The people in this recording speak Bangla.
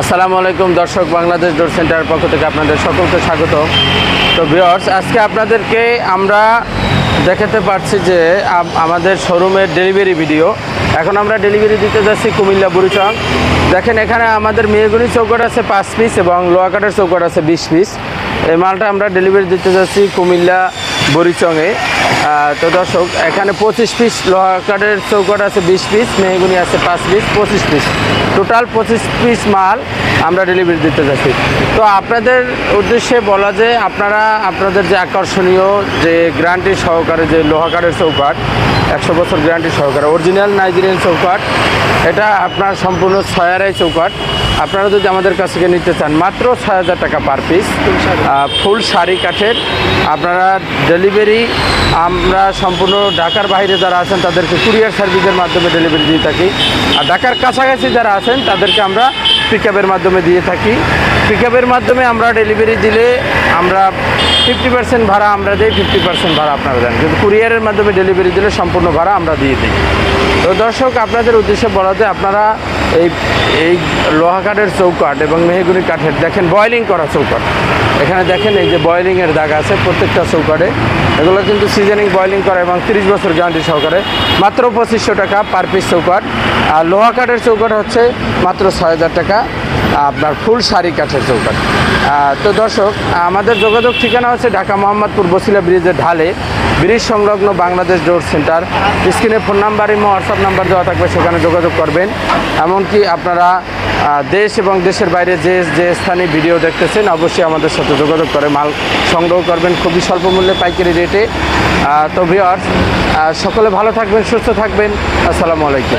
আসসালামু আলাইকুম, দর্শক বাংলাদেশ ডোর সেন্টারের পক্ষ থেকে আপনাদের সকলকে স্বাগত। তো ভিওর্স আজকে আপনাদেরকে আমরা দেখাতে পারছি যে আমাদের শোরুমের ডেলিভারি ভিডিও। এখন আমরা ডেলিভারি দিতে যাচ্ছি কুমিল্লা বুড়িচং দেখেন এখানে আমাদের মেয়েগুনি চৌকট আছে পাঁচ পিস এবং লোয়াকাটের চৌকট আছে বিশ পিস এই মালটা আমরা ডেলিভারি দিতে যাচ্ছি কুমিল্লা বরিচংয়ে। তো দর্শক, এখানে পঁচিশ পিস লোহা কাঠের চৌকট আছে, বিশ পিস মেহগুনি আছে, পাঁচ পিস পঁচিশ পিস টোটাল পঁচিশ পিস মাল আমরা ডেলিভারি দিতে যাচ্ছি। তো আপনাদের উদ্দেশ্যে বলা যে আপনারা, আপনাদের যে আকর্ষণীয় যে গ্যারান্টি সহকারে যে লোহা কাঠের চৌকাট একশো বছর গ্যারান্টি সহকারে অরিজিনাল নাইজেরিয়ান চৌকাট এটা আপনার সম্পূর্ণ ছয়ারাই চৌকাট আপনারা যদি আমাদের কাছ থেকে নিতে চান মাত্র ছয় হাজার টাকা পার পিস ফুল শাড়ি। কাঠের। আপনারা ডেলিভারি আমরা সম্পূর্ণ ঢাকার বাইরে যারা আছেন তাদেরকে কুরিয়ার সার্ভিসের মাধ্যমে ডেলিভারি দিয়ে থাকি। আর ঢাকার কাছাকাছি যারা আছেন তাদেরকে আমরা পিক মাধ্যমে দিয়ে থাকি। পিক মাধ্যমে আমরা ডেলিভারি দিলে আমরা ফিফটি পার্সেন্ট ভাড়া আমরা দিই, ফিফটি পার্সেন্ট ভাড়া আপনারা দেন। কিন্তু কুরিয়ারের মাধ্যমে ডেলিভারি দিলে সম্পূর্ণ ভাড়া আমরা দিয়ে দিই। তো দর্শক, আপনাদের উদ্দেশ্যে বলাতে আপনারা এই এই লোহা কাঠের চৌকাঠ এবং মেহগুনি কাঠের দেখেন বয়লিং করা চৌকাঠ। এখানে দেখেন, এই যে বয়লিংয়ের দাগ আছে প্রত্যেকটা চৌকাটে এগুলো কিন্তু সিজনিং বয়লিং করা এবং তিরিশ বছর গ্যারান্টি সহকারে। মাত্র পঁচিশশো টাকা পার পিস চৌকাঠ। আর লোহা কাঠের চৌকাঠ হচ্ছে মাত্র ছয় হাজার টাকা। আপনার ফুল শাড়ি কাঠের চৌকাঠ। তো দর্শক, আমাদের যোগাযোগ ঠিকানা হচ্ছে ঢাকা মোহাম্মদপুর বসিলা ব্রিজের ঢালে, ব্রিজ সংলগ্ন বাংলাদেশ ডোর সেন্টার। স্ক্রিনে ফোন নাম্বার এবং হোয়াটসঅ্যাপ নাম্বার দেওয়া থাকবে, সেখানে যোগাযোগ করবেন। এমনকি আপনারা দেশ এবং দেশের বাইরে যে যে স্থানে ভিডিও দেখতেছেন, অবশ্যই আমাদের সাথে যোগাযোগ করে মাল সংগ্রহ করবেন। খুবই স্বল্প মূল্যে পাইকারি রেটে। তো ভিওয়ার্স সকলে ভালো থাকবেন, সুস্থ থাকবেন। আসসালামু আলাইকুম।